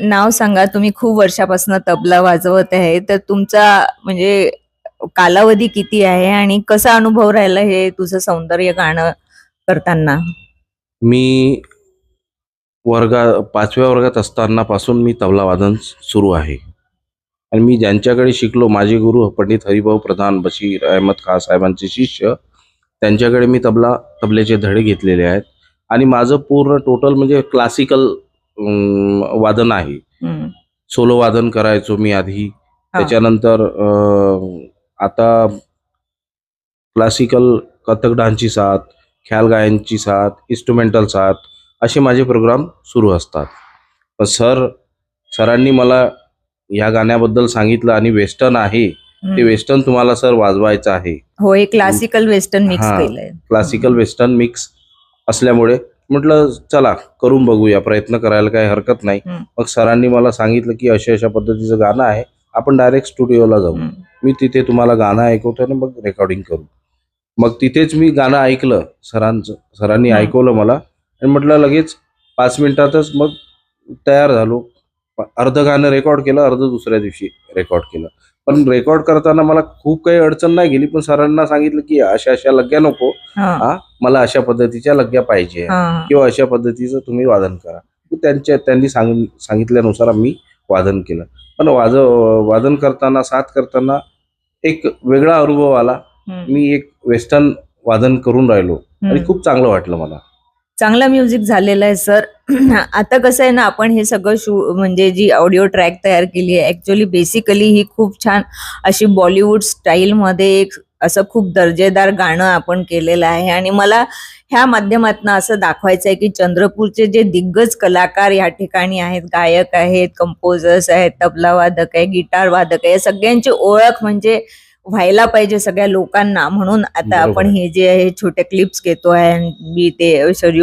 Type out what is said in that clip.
नाव सांगा. तुम्ही खूप वर्षापासून तबला वाजवत आहे. तर तुमचा म्हणजे कालावधी किती आहे आणि कसा अनुभव राहिला हे तुझं सौंदर्य गाणं करताना? मी वर्गा पाचव्या वर्गात असताना पासून मी तबला वादन सुरू आहे. आणि मी ज्यांच्याकडे शिकलो माझे गुरु पंडित हरिभाऊ प्रधान बशीर अहमद खान साहेबांचे शिष्य त्यांच्याकडे मी तबला तबल्याचे धडे घेतलेले आहेत. आणि माझं पूर्ण टोटल म्हणजे क्लासिकल वादन आहे. सोलो वादन करायचो मी आधी. त्याच्यानंतर आता क्लासिकल कथक डान्सची साथ ख्याल गायनची साथ इन्स्ट्रुमेंटल साथ असे माझे प्रोग्राम सुरू असतात पण सर सरांनी मला या गाण्याबद्दल सांगितलं आणि वेस्टर्न आहे ते. वेस्टर्न तुम्हाला सर वाजवायचं आहे हो हे classical western mix classical western mix असल्यामुळे म्हटलं चला करून बघूया. प्रयत्न करायला काही हरकत नाही. मग सरांनी मला सांगितलं की अशा अशा पद्धतीचं गाणं आहे. आपण डायरेक्ट स्टुडिओला जाऊ. मी तिथे तुम्हाला गाणं ऐकवतो आणि मग रेकॉर्डिंग करू. मग तिथेच मी गाणं ऐकलं सरांचं. सरांनी. ऐकवलं मला. आणि म्हटलं लगेच पाच मिनिटातच मग तयार झालो. अर्ध गाणं रेकॉर्ड केलं अर्ध दुसऱ्या दिवशी रेकॉर्ड केलं पण रेकॉर्ड करताना मला खूप काही अडचण नाही गेली पण सरांना सांगितलं की अशा अशा लग्या नको हा. मला अशा पद्धतीच्या लग्या पाहिजे. किंवा अशा पद्धतीचं तुम्ही वादन करा त्यांच्या त्यांनी सांग सांगितल्यानुसार आम्ही वादन केलं पण वाज वादन करताना साथ करताना एक वेगळा अनुभव आला. मी एक वेस्टर्न वादन करून राहिलो आणि. खूप चांगलं वाटलं मला चांगला म्युझिक झालेला आहे सर आता कसं आहे ना आपण हे सगळं शू म्हणजे जी ऑडिओ ट्रॅक तयार केली आहे ऍक्च्युली बेसिकली ही खूप छान अशी बॉलिवूड स्टाईलमध्ये एक असं खूप दर्जेदार गाणं आपण केलेलं आहे. आणि मला ह्या माध्यमातून असं दाखवायचं आहे की चंद्रपूरचे जे दिग्गज कलाकार या ठिकाणी आहेत गायक आहेत कंपोजर्स आहेत तबला वादक आहे गिटार वादक आहे या सगळ्यांची ओळख म्हणजे व्हायला पाहिजे सगळ्या लोकांना. म्हणून आता आपण. हे जे आहे छोटे क्लिप्स घेतो आहे मी ते शरीर